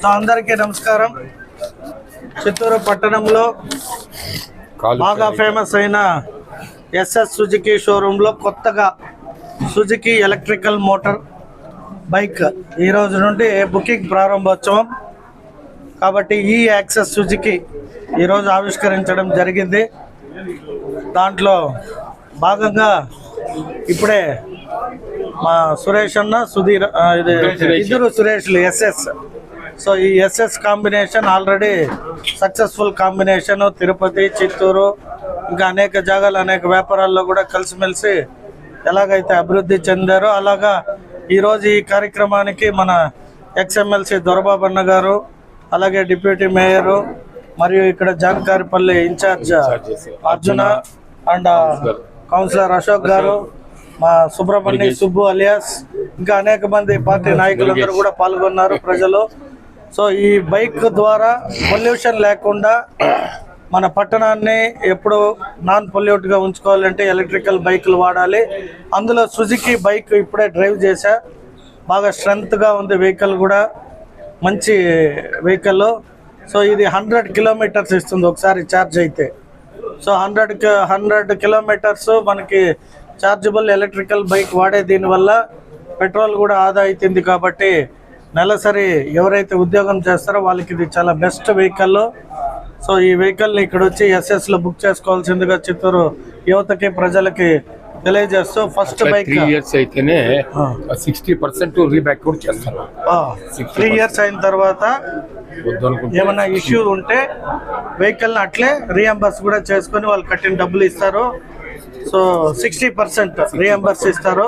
So అందరికీ నమస్కారం. చిత్తూరు పట్టణంలో బాగా ఫేమస్ అయిన ఎస్ఎస్ సుజుకి షోరూంలో కొత్తగా సుజుకి ఎలక్ట్రికల్ మోటార్ బైక్ ఈ రోజు నుండి బుకింగ్ ప్రారంభోత్సవం. కాబట్టి ఈ యాక్సెస్ సుజుకి ఈరోజు ఆవిష్కరించడం జరిగింది. దాంట్లో భాగంగా ఆల్రెడీ మా సురేష్ అన్న సుధీర్ ఇది ఇద్దరు సురేష్లు ఎస్ఎస్ సో ఈ SS combination already successful combination Tirupati Chittoor ఇంకా అనేక జాగాలు అనేక వ్యాపారాల్లో కూడా కలిసిమెలిసి ఎలాగైతే అభివృద్ధి చెందారో అలాగా ఈరోజు ఈ కార్యక్రమానికి మన ఎక్స్ఎమ్మెల్సీ దొరబాబన్న గారు అలాగే డిప్యూటీ మేయరు మరియు ఇక్కడ Jankaripalli incharge Arjuna and councillor Ashok గారు మా సుబ్రహ్మణ్య సుబ్బు అలియాస్ ఇంకా అనేక మంది పార్టీ నాయకులందరూ కూడా పాల్గొన్నారు ప్రజలు. సో ఈ బైక్ ద్వారా పొల్యూషన్ లేకుండా మన పట్టణాన్ని ఎప్పుడు నాన్ పొల్యూట్గా ఉంచుకోవాలంటే ఎలక్ట్రికల్ బైకులు వాడాలి. అందులో సుజుకి బైక్ ఇప్పుడే డ్రైవ్ చేశా. బాగా స్ట్రెంత్గా ఉంది వెహికల్ కూడా. మంచి వెహికల్. సో ఇది హండ్రెడ్ కిలోమీటర్స్ ఇస్తుంది ఒకసారి ఛార్జ్ అయితే. సో హండ్రెడ్ హండ్రెడ్ కిలోమీటర్స్ మనకి ఛార్జబుల్ ఎలక్ట్రికల్ బైక్ వాడే దీనివల్ల పెట్రోల్ కూడా ఆదా అవుతుంది కాబట్టి నెలసరి ఎవరైతే ఉద్యోగం చేస్తారో వాళ్ళకి ఇది చాలా బెస్ట్ వెహికల్ సో ఈ వెహికల్ని ఇక్కడ వచ్చి ఎస్ఎస్లో బుక్ చేసుకోవాల్సిందిగా చిత్తూరు యువతకి ప్రజలకి తెలియజేస్తూ ఫస్ట్ బైక్ త్రీ ఇయర్స్ అయితేనే సిక్స్టీ పర్సెంట్ రీబ్యాక్ కూడా చేస్తారు. త్రీ ఇయర్స్ అయిన తర్వాత ఏమైనా ఇష్యూ ఉంటే వెహికల్ని అట్లే రియంబర్స్ కూడా చేసుకొని వాళ్ళు కట్టిన డబ్బులు ఇస్తారు. సో సిక్స్టీ పర్సెంట్ రియంబర్స్ ఇస్తారు.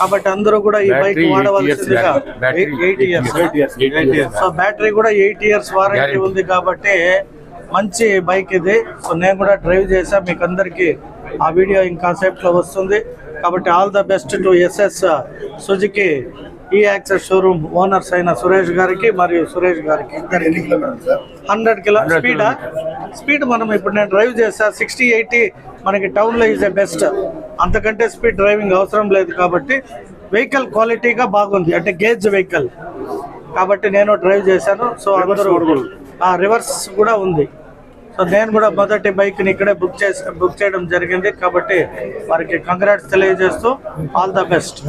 కాబట్టి అందరూ కూడా ఈ bike battery వాడవలసిందిగా eight years years so battery కూడా ఎయిట్ ఇయర్స్ వారంటీ. ఉంది కాబట్టి మంచి బైక్ ఇది. సో నేను కూడా డ్రైవ్ చేసా మీకు అందరికి ఆ వీడియో ఇంకా సేపులో వస్తుంది. కాబట్టి all the best to SS Suzuki ఈ యాక్సెస్ షోరూమ్ ఓనర్స్ అయిన సురేష్ గారికి మరియు సురేష్ గారికి. హండ్రెడ్ కిలో స్పీడ్ స్పీడ్ మనం ఇప్పుడు నేను డ్రైవ్ చేసా సిక్స్టీ ఎయిటీ మనకి టౌన్లో ఈజ్ ఎ బెస్ట్ అంతకంటే స్పీడ్ డ్రైవింగ్ అవసరం లేదు కాబట్టి వెహికల్ క్వాలిటీగా బాగుంది. అంటే గేజ్ వెహికల్ కాబట్టి నేను డ్రైవ్ చేశాను. సో అందరూ రివర్స్ కూడా ఉంది. సో నేను కూడా మొదటి బైక్ని ఇక్కడే బుక్ చేసి బుక్ చేయడం జరిగింది. కాబట్టి వారికి కంగ్రాట్స్ తెలియజేస్తూ ఆల్ ద బెస్ట్